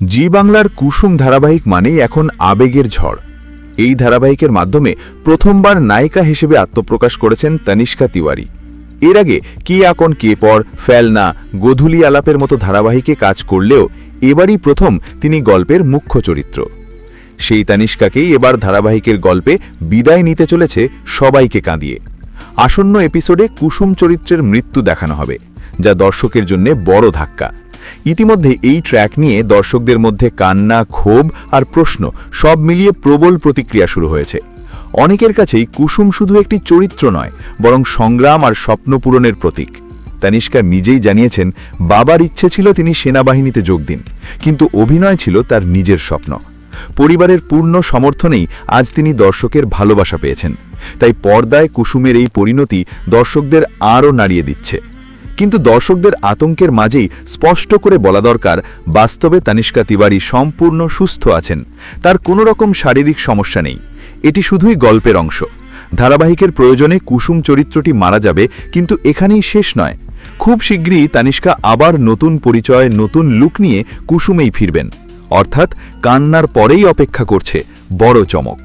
জি বাংলার কুসুম ধারাবাহিক মানেই এখন আবেগের ঝড়। এই ধারাবাহিকের মাধ্যমে প্রথমবার নায়িকা হিসেবে আত্মপ্রকাশ করেছেন তনিষ্কা তিওয়ারি। এর আগে কে আকন কে পর, ফেলনা, গোধূলি আলাপের মতো ধারাবাহিকে কাজ করলেও এবারই প্রথম তিনি গল্পের মুখ্য চরিত্র। সেই তানিষ্কাকেই এবার ধারাবাহিকের গল্পে বিদায় নিতে চলেছে সবাইকে কাঁদিয়ে। আসন্ন এপিসোডে কুসুম চরিত্রের মৃত্যু দেখানো হবে, যা দর্শকের জন্য বড় ধাক্কা। ইতিমধ্যে এই ট্র্যাক নিয়ে দর্শকদের মধ্যে কান্না, ক্ষোভ আর প্রশ্ন সব মিলিয়ে প্রবল প্রতিক্রিয়া শুরু হয়েছে। অনেকের কাছেই কুসুম শুধু একটি চরিত্র নয়, বরং সংগ্রাম আর স্বপ্ন পূরণের প্রতীক। তানিষ্কা নিজেই জানিয়েছেন, বাবার ইচ্ছে ছিল তিনি সেনাবাহিনীতে যোগ দিন, কিন্তু অভিনয় ছিল তার নিজের স্বপ্ন। পরিবারের পূর্ণ সমর্থনেই আজ তিনি দর্শকের ভালোবাসা পেয়েছেন। তাই পর্দায় কুসুমের এই পরিণতি দর্শকদের আরও নাড়িয়ে দিচ্ছে। কিন্তু দর্শকদের আতঙ্কের মাঝেই স্পষ্ট করে বলা দরকার, বাস্তবে তানিষ্কা তিওয়ারি সম্পূর্ণ সুস্থ আছেন। তার কোনো রকম শারীরিক সমস্যা নেই। এটি শুধুই গল্পের অংশ। ধারাবাহিকের প্রয়োজনে কুসুম চরিত্রটি মারা যাবে, কিন্তু এখানেই শেষ নয়। খুব শীঘ্রই তানিষ্কা আবার নতুন পরিচয়, নতুন লুক নিয়ে কুসুমেই ফিরবেন। অর্থাৎ কান্নার পরেই অপেক্ষা করছে বড় চমক।